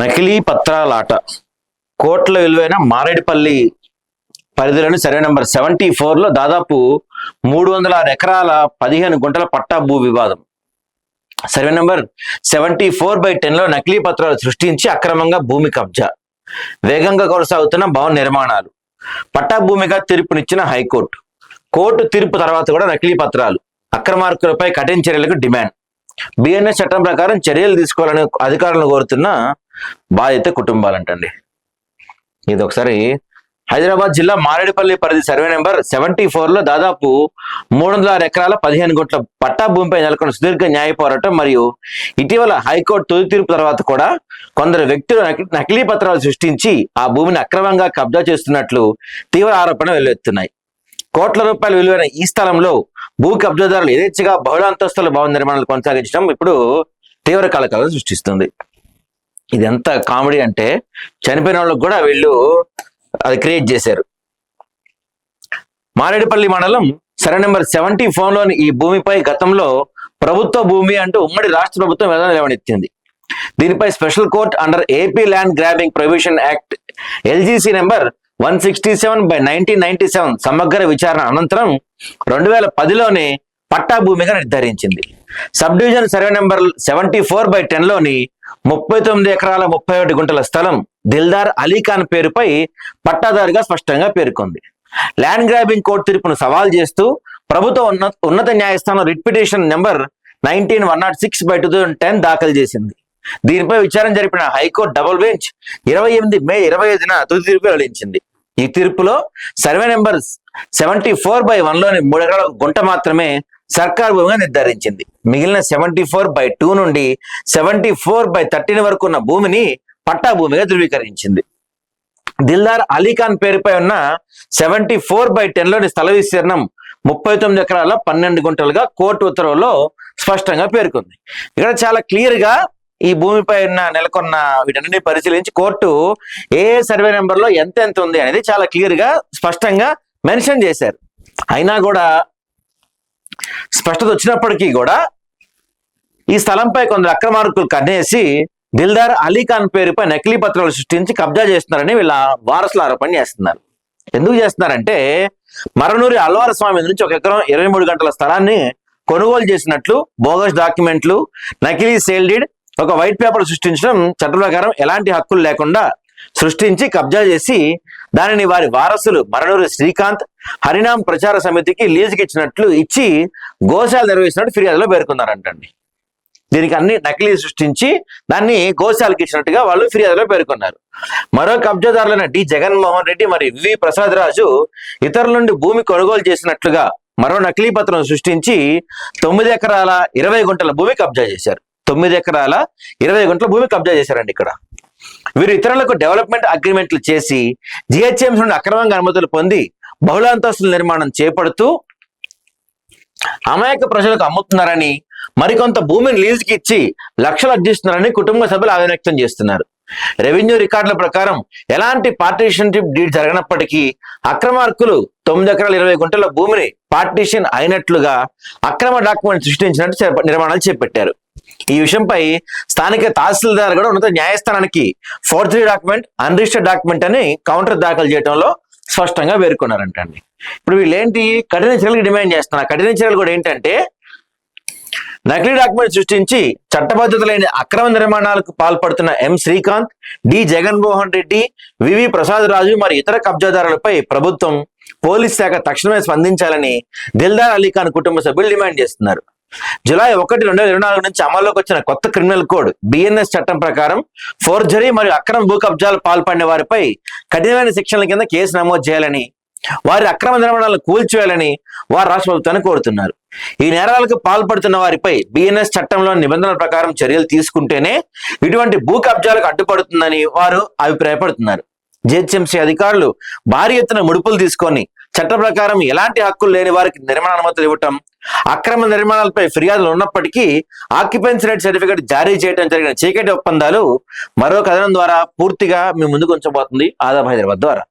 నకిలీ పత్రాలాట కోట్ల విలువైన మారేడుపల్లి పరిధిలోని సర్వే నెంబర్ సెవెంటీ ఫోర్లో దాదాపు మూడు వందల ఆరు ఎకరాల పదిహేను గుంటల పట్టా భూ వివాదం. Survey number seventy four by టెన్లో నకిలీ పత్రాలు సృష్టించి అక్రమంగా భూమి కబ్జా. వేగంగా కొనసాగుతున్న భవన నిర్మాణాలు. పట్టా భూమిగా తీర్పునిచ్చిన హైకోర్టు. కోర్టు తీర్పు తర్వాత కూడా నకిలీ పత్రాలు. అక్రమార్కులపై కఠిన చర్యలకు డిమాండ్. బిఎన్ఎస్ చట్టం ప్రకారం చర్యలు తీసుకోవాలని అధికారులను కోరుతున్న బాధిత కుటుంబాలంటండి. ఇది ఒకసారి హైదరాబాద్ జిల్లా మారేడుపల్లి పరిధి సర్వే నెంబర్ సెవెంటీ లో దాదాపు మూడు వందల ఆరు ఎకరాల పదిహేను కోట్ల పట్టా భూమిపై నెలకొన్న సుదీర్ఘ న్యాయ పోరాటం మరియు ఇటీవల హైకోర్టు తుది తీర్పు తర్వాత కూడా కొందరు వ్యక్తులు నకిలీ పత్రాలు సృష్టించి ఆ భూమిని అక్రమంగా కబ్జా చేస్తున్నట్లు తీవ్ర ఆరోపణలు వెల్లువెత్తున్నాయి. కోట్ల రూపాయలు విలువైన ఈ స్థలంలో భూ కబ్జాదారులు యథేచ్ఛగా బహుళ అంతస్తుల భవన నిర్మాణాలు కొనసాగించడం ఇప్పుడు తీవ్ర కలకలం సృష్టిస్తుంది. ఇది ఎంత కామెడీ అంటే చనిపోయిన వాళ్ళకి కూడా వీళ్ళు అది క్రియేట్ చేశారు. మారేడుపల్లి మండలం సరే నెంబర్ సెవెంటీ లోని ఈ భూమిపై గతంలో ప్రభుత్వ భూమి అంటూ ఉమ్మడి రాష్ట్ర ప్రభుత్వం విధానం లేవనెత్తింది దీనిపై special court under AP land grabbing provision act LGC number one sixty seven by nineteen ninety seven సమగ్ర విచారణ అనంతరం రెండు వేల పదిలోనే పట్టా భూమిగా నిర్ధారించింది. Sub division survey number seventy four by టెన్లోని ముప్పై తొమ్మిది ఎకరాల ముప్పై ఒకటి గుంటల స్థలం దిల్దార్ అలీఖాన్ పేరుపై పట్టాదారుగా స్పష్టంగా పేర్కొంది. ల్యాండ్ గ్రాబింగ్ కోర్టు తీర్పును సవాల్ చేస్తూ ప్రభుత్వ ఉన్నత ఉన్నత న్యాయస్థానం writ petition number nineteen one nought six by two thousand ten దాఖలు చేసింది. దీనిపై విచారణ జరిపిన హైకోర్టు డబుల్ బెంచ్ ఇరవై ఎనిమిది మే ఇరవై ఐదున తుది తీర్పు వెల్లడించింది. ఈ తీర్పులో survey number seventy four by వన్లోని మూడు ఎకరాల గుంట మాత్రమే సర్కార్ భూమిగా నిర్ధారించింది. మిగిలిన సెవెంటీ ఫోర్ బై టూ నుండి సెవెంటీ ఫోర్ బై థర్టీన్ వరకు ఉన్న భూమిని పట్టా భూమిగా ధృవీకరించింది. దిల్దార్ అలీఖాన్ పేరుపై ఉన్న సెవెంటీ ఫోర్ బై టెన్లోని స్థల విస్తీర్ణం ముప్పై తొమ్మిది ఎకరాల పన్నెండు గుంటలుగా కోర్టు ఉత్తర్వులో స్పష్టంగా పేర్కొంది. ఇక్కడ చాలా క్లియర్గా ఈ భూమిపై ఉన్న నెలకొన్న వీటన్నిటిని పరిశీలించి కోర్టు ఏ సర్వే నెంబర్లో ఎంత ఎంత ఉంది అనేది చాలా క్లియర్గా స్పష్టంగా మెన్షన్ చేశారు. అయినా కూడా స్పష్టత వచ్చినప్పటికీ కూడా ఈ స్థలంపై కొందరు అక్రమార్కులు కన్నేసి దిల్దార్ అలీ ఖాన్ పేరుపై నకిలీ పత్రాలు సృష్టించి కబ్జా చేస్తున్నారని వీళ్ళ వారసులు ఆరోపణ చేస్తున్నారు. ఎందుకు చేస్తున్నారంటే మరనూరి అల్వార స్వామి నుంచి ఒక ఎకరం ఇరవై మూడు గంటల స్థలాన్ని కొనుగోలు చేసినట్లు బోగస్ డాక్యుమెంట్లు నకిలీ సేల్ డీడ్ ఒక వైట్ పేపర్ సృష్టించడం చట్ట ప్రకారం ఎలాంటి హక్కులు లేకుండా సృష్టించి కబ్జా చేసి దానిని వారి వారసులు మరణూరి శ్రీకాంత్ హరినామ్ ప్రచార సమితికి లీజుకి ఇచ్చినట్లు ఇచ్చి గోశాల నిర్వహిస్తున్నట్టు ఫిర్యాదులో పేర్కొన్నారంటండి. దీనికి అన్ని నకిలీ సృష్టించి దాన్ని గోశాలకు ఇచ్చినట్టుగా వాళ్ళు ఫిర్యాదులో పేర్కొన్నారు. మరో కబ్జాదారులైన డి. జగన్మోహన్ రెడ్డి మరి వి. ప్రసాద్ రాజు ఇతరుల నుండి భూమి కొనుగోలు చేసినట్లుగా మరో నకిలీ పత్రం సృష్టించి తొమ్మిది ఎకరాల ఇరవై గుంటల భూమి కబ్జా చేశారు. తొమ్మిది ఎకరాల ఇరవై గుంటల భూమి కబ్జా చేశారండి ఇక్కడ. వీరు ఇతరులకు డెవలప్మెంట్ అగ్రిమెంట్లు చేసి జిహెచ్ఎంసీ నుండి అక్రమంగా అనుమతులు పొంది బహుళ అంతస్తుల నిర్మాణం చేపడుతూ అమాయక ప్రజలకు అమ్ముతున్నారని మరికొంత భూమిని లీజుకి ఇచ్చి లక్షలు అర్జిస్తున్నారని కుటుంబ సభ్యులు ఆవేదన వ్యక్తం చేస్తున్నారు. రెవెన్యూ రికార్డుల ప్రకారం ఎలాంటి పార్టీషన్షిప్ డీడ్ జరగనప్పటికీ అక్రమార్కులు తొమ్మిది ఎకరాల ఇరవై గుంటల భూమిని పార్టీషన్ అయినట్లుగా అక్రమ డాక్యుమెంట్ సృష్టించినట్టు నిర్మాణాలు చేపట్టారు. ఈ విషయంపై స్థానిక తహసీల్దార్ కూడా ఉన్నత న్యాయస్థానానికి ఫోర్జరీ డాక్యుమెంట్ అన్రిజిస్టర్డ్ డాక్యుమెంట్ అని కౌంటర్ దాఖలు చేయడంలో స్పష్టంగా పేర్కొన్నారంటండి. ఇప్పుడు వీళ్ళేంటి? కఠిన చర్యలకు డిమాండ్ చేస్తున్నారు. కఠిన చర్యలు కూడా ఏంటంటే నకిలీ డాక్యుమెంట్ సృష్టించి చట్టబద్ధత లేని అక్రమ నిర్మాణాలకు పాల్పడుతున్న M Srikanth D Jaganmohan Reddy VV Prasad Raju మరి ఇతర కబ్జాదారులపై ప్రభుత్వం పోలీస్ శాఖ తక్షణమే స్పందించాలని దిల్దార్ అలీ ఖాన్ కుటుంబ సభ్యులు డిమాండ్ చేస్తున్నారు. జులై ఒకటి రెండు వేల ఇరవై నాలుగు నుంచి అమల్లోకి వచ్చిన కొత్త క్రిమినల్ కోడ్ బిఎన్ఎస్ చట్టం ప్రకారం ఫోర్జరీ మరియు అక్రమ భూ కబ్జాలు పాల్పడిన వారిపై కఠినమైన శిక్షల కింద కేసు నమోదు చేయాలని వారి అక్రమ నిర్మాణాలను కూల్చివేయాలని వారు రాష్ట్ర ప్రభుత్వాన్ని కోరుతున్నారు. ఈ నేరాలకు పాల్పడుతున్న వారిపై బిఎన్ఎస్ చట్టంలోని నిబంధనల ప్రకారం చర్యలు తీసుకుంటేనే ఇటువంటి భూ కబ్జాలకు అడ్డుపడుతుందని వారు అభిప్రాయపడుతున్నారు. జిహెచ్ఎంసీ అధికారులు భారీ ఎత్తున ముడుపులు తీసుకొని చట్ట ప్రకారం ఎలాంటి హక్కులు లేని వారికి నిర్మాణ అనుమతులు ఇవ్వటం అక్రమ నిర్మాణాలపై ఫిర్యాదులు ఉన్నప్పటికీ ఆక్యుపెన్సీ రైట్ సర్టిఫికేట్ జారీ చేయడం జరిగిన చీకటి ఒప్పందాలు మరో కథనం ద్వారా పూర్తిగా మీ ముందుకు ఉంచబోతుంది. ఆదాబ్ హైదరాబాద్ ద్వారా.